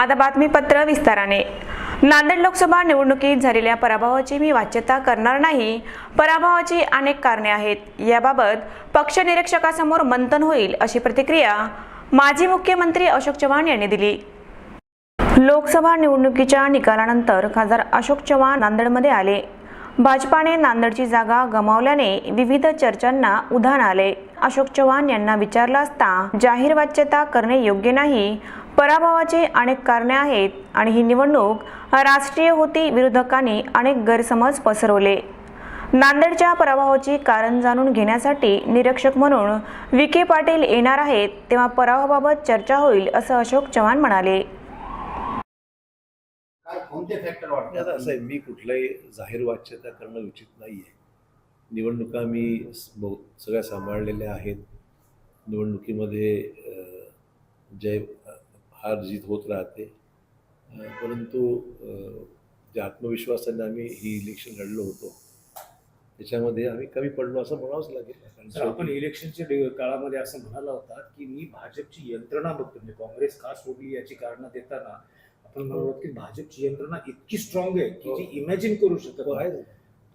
आता बातमीपत्र विस्ताराने. नांदेड लोकसभा निवडणुकीत झालेल्या पराभवाची मी वाच्यता करणार नाही. पराभवाची अनेक कारणे आहेत. याबाबत पक्ष निरीक्षकासमोर मंथन होईल अशी प्रतिक्रिया माजी मुख्यमंत्री अशोक चव्हाण यांनी दिली. लोकसभा निवडणुकीच्या निकालानंतर खासदार अशोक चव्हाण नांदेडमध्ये आले. भाजपाने नांदेडची जागा गमावल्याने विविध चर्चांना उधाण आले. अशोक चव्हाण यांना विचारला असता जाहीर वाच्यता करणे योग्य नाही. पराभवाची अनेक कारणे आहेत आणि ही निवडणूक राष्ट्रीय होती विरोधकांनी अनेक गैरसमज पसरवले. नांदेडच्या पराभवाची कारण जाणून घेण्यासाठी निरीक्षक म्हणून विखे पाटील येणार आहेत तेव्हा पराभवाबाबत चर्चा होईल असं अशोक चव्हाण म्हणाले. मी कुठलाही जाहीर वाच्यता करणं उचित नाही आहे निवडणुका मी सगळ्या सांभाळलेल्या आहेत. निवडणुकीमध्ये जय हार जीत होत राहते. परंतु ज्या आत्मविश्वासाने आम्ही ही इलेक्शन लढलो होतो त्याच्यामध्ये आम्ही कमी पडलो असं म्हणावंच लागेल. आपण इलेक्शनच्या काळामध्ये असं म्हणाला होता की मी भाजपची यंत्रणा बघतो. म्हणजे काँग्रेस का सोडली याची कारण देताना आपण म्हणलो की भाजपची यंत्रणा इतकी स्ट्रॉंग आहे की हो. जी इमॅजिन करू शकत हो, आहे.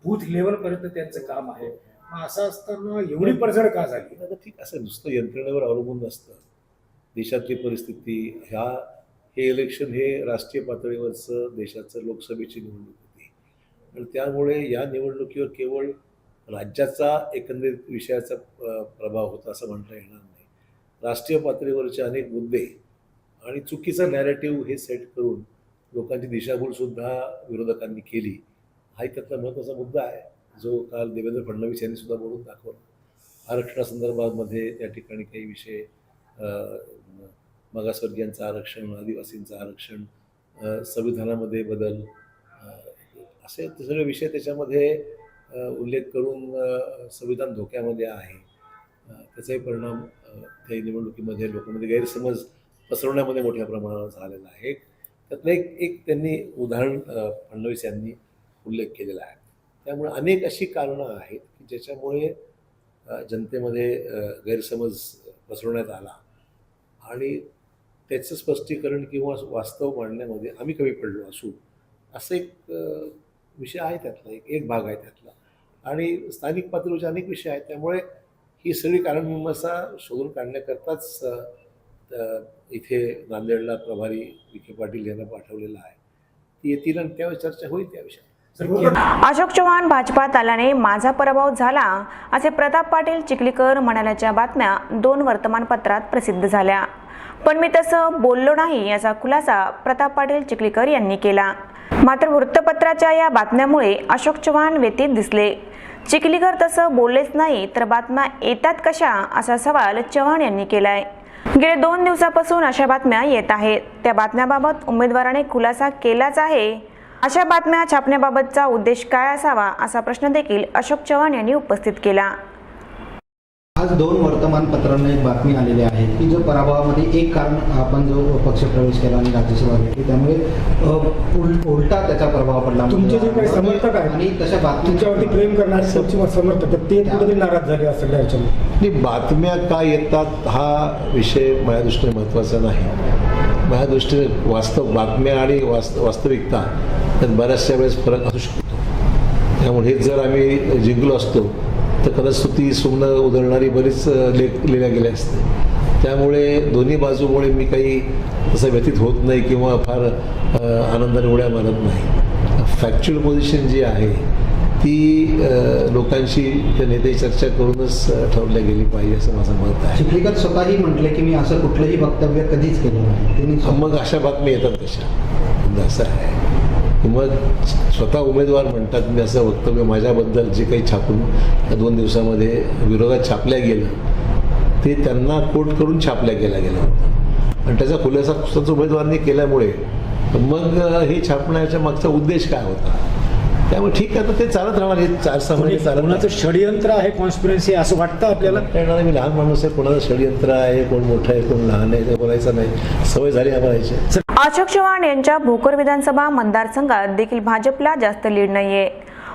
बूथ लेवल पर्यंत त्यांचं काम आहे. मग असं असताना एवढी पडझड का झाली? ठीक असं नुसतं यंत्रणेवर अवलंबून नसतं. देशातली परिस्थिती ह्या हे इलेक्शन हे राष्ट्रीय पातळीवरचं देशाचं लोकसभेची निवडणूक होती. आणि त्यामुळे या निवडणुकीवर केवळ राज्याचा एकंदरीत विषयाचा प्रभाव होता असं म्हणता येणार नाही. राष्ट्रीय पातळीवरचे अनेक मुद्दे आणि चुकीचं नॅरेटिव्ह हे सेट करून लोकांची दिशाभूलसुद्धा विरोधकांनी केली हा एक त्यातला महत्त्वाचा मुद्दा आहे जो काल देवेंद्र फडणवीस यांनी सुद्धा बोलून दाखवला. आरक्षणासंदर्भामध्ये त्या ठिकाणी काही विषय मागासवर्गीयांचं आरक्षण आदिवासींचं आरक्षण संविधानामध्ये बदल असे सगळे विषय त्याच्यामध्ये उल्लेख करून संविधान धोक्यामध्ये आहे. त्याचाही परिणाम त्या निवडणुकीमध्ये लोकांमध्ये गैरसमज पसरवण्यामध्ये मोठ्या प्रमाणावर झालेला आहे. त्यातलं एक एक त्यांनी उदाहरण फडणवीस यांनी उल्लेख केलेला आहे. त्यामुळे अनेक अशी कारणं आहेत की ज्याच्यामुळे जनतेमध्ये गैरसमज पसरवण्यात आला. आणि त्याचं स्पष्टीकरण किंवा वास्तव मांडण्यामध्ये आम्ही कमी पडलो असू असं एक विषय आहे त्यातला एक एक भाग आहे त्यातला. आणि स्थानिक पातळीवरचे अनेक विषय आहेत त्यामुळे ही सगळी कारणमीमांसा शोधून काढण्याकरताच इथे नांदेडला प्रभारी विखे पाटील यांना पाठवलेलं आहे. ती येतील आणि त्यावेळी चर्चा होईल त्या विषयात अशोक चव्हाण भाजपात आल्याने माझा पराभव झाला असे प्रताप पाटील चिखलीकर म्हणाल्याच्या बातम्या दोन वर्तमानपत्रात प्रसिद्ध झाल्या. पण मी तसं बोललो नाही याचा खुलासा प्रताप पाटील चिखलीकर यांनी केला. मात्र वृत्तपत्राच्या या बातम्यामुळे अशोक चव्हाण व्यतीत दिसले. चिखलीकर तसं बोललेच नाही तर बातम्या येतात कशा असा सवाल चव्हाण यांनी केलाय. गेले दोन दिवसापासून अशा बातम्या येत आहेत. त्या बातम्याबाबत उमेदवाराने खुलासा केलाच आहे. अशा बातम्या छापण्याबाबतचा उद्देश काय असावा असा प्रश्न देखील अशोक चव्हाण यांनी उपस्थित केला. आज दोन वर्तमानपत्रांना एक बातमी आलेली आहे की जो पराभवामध्ये एक कारण आपण जो पक्ष प्रवेश केला आणि राज्यसभा घेतली त्यामुळे उलटा त्याचा प्रभाव पडला. तुमचे जे काही समर्थक आहेत, आणि तशा बातमी तुमच्यावरती प्रेम करणारे समर्थक ते कुठेतरी नाराज झाले या सगळ्या ह्याच्यामध्ये आणि बातम्या का येतात हा विषय माझ्या दृष्टीने महत्त्वाचा नाही. माझ्या दृष्टीने वास्तव बातम्या आणि वास्त वास्तविकता त्यात बऱ्याचशा वेळेस फरक असू शकतो. त्यामुळे हेच जर आम्ही जिंकलो असतो तर कदाचित स्तुती सुमनं उधळणारी बरीच लेख लिहिल्या गेल्या असते त्यामुळे दोन्ही बाजूमुळे मी काही तसं व्यतीत होत नाही किंवा फार आनंदाने उड्या मारत नाही. फॅक्च्युअल पोझिशन जी आहे ती लोकांशी त्या नेते चर्चा करूनच ठरवल्या गेली पाहिजे असं माझं मत आहे. चिखलीकर स्वतःही म्हटले की मी असं कुठलंही वक्तव्य कधीच केलं नाही. मग अशा बातम्या येतात कशा? म्हणजे असं आहे. किंवा मग स्वतः उमेदवार म्हणतात मी असं वक्तव्य माझ्याबद्दल जे काही छापून या दोन दिवसामध्ये विरोधात छापल्या गेलं ते त्यांना कोट करून छापल्या गेल्या गेलं होतं आणि त्याचा खुलासा स्वतःच उमेदवारांनी केल्यामुळे मग हे छापण्याच्या मागचा उद्देश काय होता? त्यामुळे ठीक आहे तर ते चालत राहणार हे चार सहा महिने चालत कोणाचं षडयंत्र आहे कॉन्स्पिरन्सी असं वाटतं आपल्याला? येणार मी लहान माणूस आहे कोणाचं षडयंत्र आहे कोण मोठं आहे कोण लहान आहे ते बोलायचं नाही. सवय झाली आम्हाला अशोक चव्हाण यांच्या भोकर विधानसभा मतदारसंघात देखील भाजपला जास्त लीड नाहीये.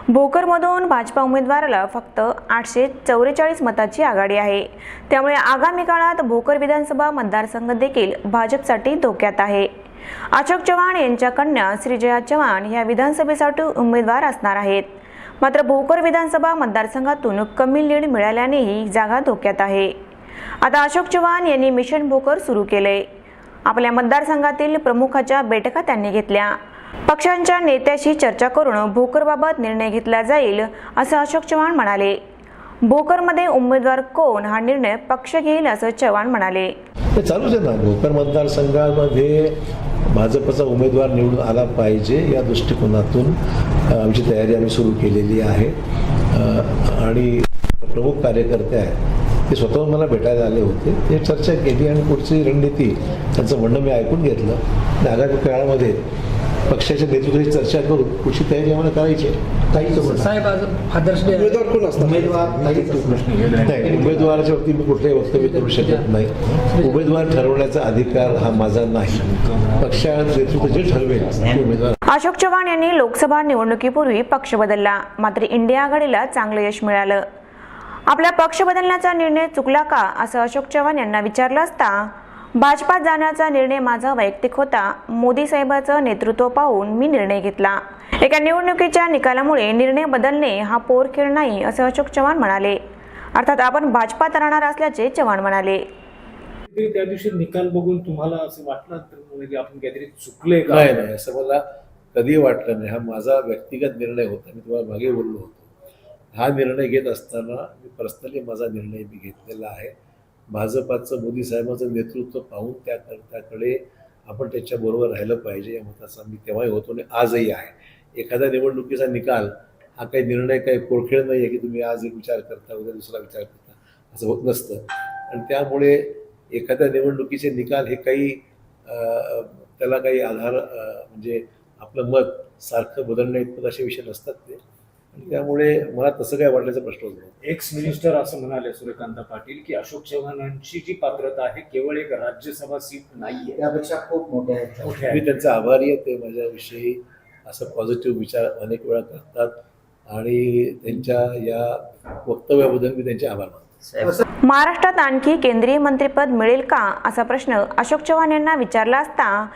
भोकरमधून भाजपा उमेदवाराला फक्त आठशे चौवेचाळीस मताची आघाडी आहे. त्यामुळे आगामी काळात भोकर विधानसभा मतदारसंघ देखील भाजपसाठी धोक्यात आहे. अशोक चव्हाण यांच्या कन्या श्रीजया चव्हाण या विधानसभेसाठी उमेदवार असणार आहेत. मात्र भोकर विधानसभा मतदारसंघातून कमी लीड मिळाल्याने ही जागा धोक्यात आहे. आता अशोक चव्हाण यांनी मिशन भोकर सुरू केले आपल्या मतदारसंघातील प्रमुखाच्या बैठका त्यांनी घेतल्या. पक्षांच्या नेत्याशी चर्चा करून भोकरबाबत निर्णय घेतला जाईल असं अशोक चव्हाण म्हणाले. भोकरमध्ये उमेदवार कोण हा निर्णय पक्ष घेईल असं चव्हाण म्हणाले. ते चालूच आहे ना. भोकर मतदारसंघामध्ये भाजपचा उमेदवार निवडून आला पाहिजे या दृष्टिकोनातून आमची तयारी आम्ही सुरू केलेली आहे. आणि प्रमुख कार्यकर्ते आहेत ते स्वतःहून मला भेटायला आले होते. ते चर्चा केली आणि पुढची रणनीती त्यांचं म्हणणं मी ऐकून घेतलं. आणि आगामी काळामध्ये पक्षाच्या नेतृत्वाची चर्चा करून पुढची तयारी आम्हाला करायची आहे. काहीच बोला. साहेब आज आदर्श उमेदवार कोण असतात? उमेदवार काहीच नाही उमेदवाराच्या बाबतीत मी कुठलंही वक्तव्य करू शकत नाही. उमेदवार ठरवण्याचा अधिकार हा माझा नाही. पक्षा नेतृत्व जे ठरवेल उमेदवार. अशोक चव्हाण यांनी लोकसभा निवडणुकीपूर्वी पक्ष बदलला. मात्र इंडिया आघाडीला चांगलं यश मिळालं. आपला पक्ष बदलण्याचा निर्णय चुकला का असं अशोक चव्हाण यांना विचारलं असता भाजपात जाण्याचा निर्णय माझा वैयक्तिक होता. मोदी साहेबांचं नेतृत्व पाहून मी निर्णय घेतला. एका निवडणुकीच्या निकालामुळे निर्णय बदलणे हा पोर खेळ नाही असं अशोक चव्हाण म्हणाले. अर्थात आपण भाजपात राहणार असल्याचे चव्हाण म्हणाले. तरी त्या दिवशी निकाल बघून तुम्हाला असं वाटलं तर की आपण काहीतरी चुकलंय का? नाही नाही असं मला कधी वाटलं नाही. हा माझा व्यक्तिगत निर्णय होता. मी तुम्हाला मागे बोललो होतो. हा निर्णय घेत असताना मी पर्सनली माझा निर्णय मी घेतलेला आहे. भाजपाचं मोदी साहेबांचं नेतृत्व पाहून त्या त्याकडे आपण त्याच्याबरोबर राहिलं पाहिजे या मताचा मी तेव्हाही होतो आणि आजही आहे. एखाद्या निवडणुकीचा निकाल हा काही निर्णय काही कोळखेळ नाही आहे की तुम्ही आज एक विचार करता उद्या दुसरा विचार करता असं होत नसतं. आणि त्यामुळे एखाद्या निवडणुकीचे निकाल हे काही त्याला काही आधार म्हणजे आपलं मत सारखं बदलण्या इतपत असे विषय नसतात ते. त्यामुळे मला तसं काय वाटल्याचा प्रश्न होतो एक्स मिनिस्टर असं म्हणाले सूर्यकांत पाटील की अशोक चव्हाणांची जी पात्रता आहे केवळ एक राज्यसभा सीट नाहीये. त्यापेक्षा खूप मोठे आहेत. मी आहे. त्यांचा आभारी आहे ते माझ्याविषयी असं पॉझिटिव्ह विचार अनेक वेळा करतात आणि त्यांच्या या वक्तव्याबद्दल मी त्यांचे आभार मानतो. महाराष्ट्रात आणखी केंद्रीय मंत्रिपद मिळेल का? असा प्रश्न अशोक चव्हाण यांना विचारला असता.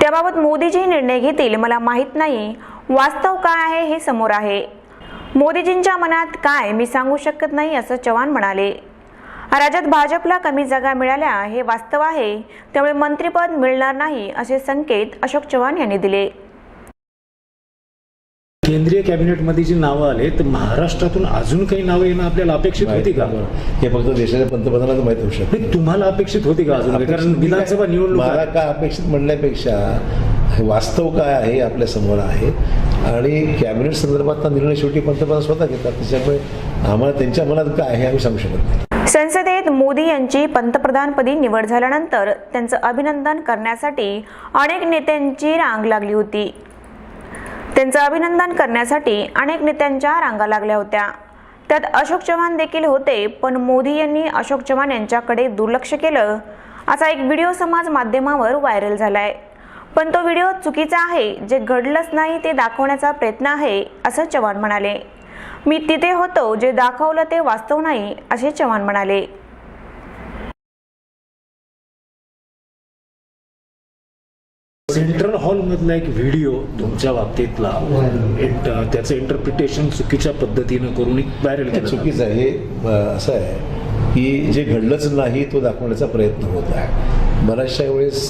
त्याबाबत मोदीजी निर्णय घेतील मला माहीत नाही. वास्तव काय आहे हे समोर आहे मोदीजींच्या मनात काय मी सांगू शकत नाही असं चव्हाण म्हणाले राज्यात भाजपला कमी जागा मिळाल्या हे वास्तव आहे त्यामुळे मंत्रिपद मिळणार नाही असे संकेत अशोक चव्हाण यांनी दिले केंद्रीय कॅबिनेटमध्ये जी नावं आले तर महाराष्ट्रातून अजून काही नावं येणं आपल्याला अपेक्षित होती का हे फक्त देशाच्या पंतप्रधानाला माहीत होऊ शकतं तुम्हाला अपेक्षित होती का अजून? कारण विधानसभा? निवडणूक मला आहे. काय अपेक्षित म्हणण्यापेक्षा हे वास्तव काय आहे आपल्यासमोर आपल्यासमोर आहे. आणि कॅबिनेट संदर्भातला निर्णय शेवटी पंतप्रधान स्वतः घेतात. त्याच्यामुळे आम्हाला त्यांच्या मनात काय आहे आम्ही सांगू शकत नाही. संसदेत मोदी यांची पंतप्रधानपदी निवड झाल्यानंतर त्यांचं अभिनंदन करण्यासाठी अनेक नेत्यांची रांग लागली होती. त्यांचं अभिनंदन करण्यासाठी अनेक नेत्यांच्या रांगा लागल्या होत्या. त्यात अशोक चव्हाण देखील होते पण मोदी यांनी अशोक चव्हाण यांच्याकडे दुर्लक्ष केलं. असा एक व्हिडिओ समाज माध्यमावर व्हायरल झालाय. पण तो व्हिडिओ चुकीचा आहे जे घडलंच नाही ते दाखवण्याचा प्रयत्न आहे असं चव्हाण म्हणाले. मी तिथे होतो जे दाखवलं ते वास्तव नाही असे चव्हाण म्हणाले. सेंट्रल हॉल मधला एक व्हिडिओ तुमच्या बाबतीतला त्याचं इंटरप्रिटेशन चुकीच्या पद्धतीनं करून एक व्हायरल हे केलं चुकीचं आहे. हे असं आहे की जे घडलंच नाही तो दाखवण्याचा प्रयत्न होत आहे. बऱ्याचशा वेळेस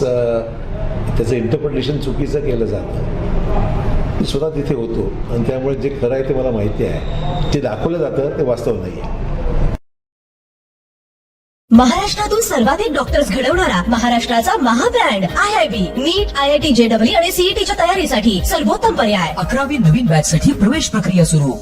त्याचं इंटरप्रिटेशन चुकीचं केलं जातं. मी स्वतः तिथे होतो. आणि त्यामुळे जे खरं आहे ते मला माहिती आहे. जे दाखवलं जातं ते वास्तव नाही आहे. महाराष्ट्रातून सर्वाधिक डॉक्टर्स घडवणारा महाराष्ट्राचा महाब्रँड I I B NEET I I T JW आणि सीईटीच्या तयारीसाठी सर्वोत्तम पर्याय. अकरावी नवीन बॅच साठी प्रवेश प्रक्रिया सुरू.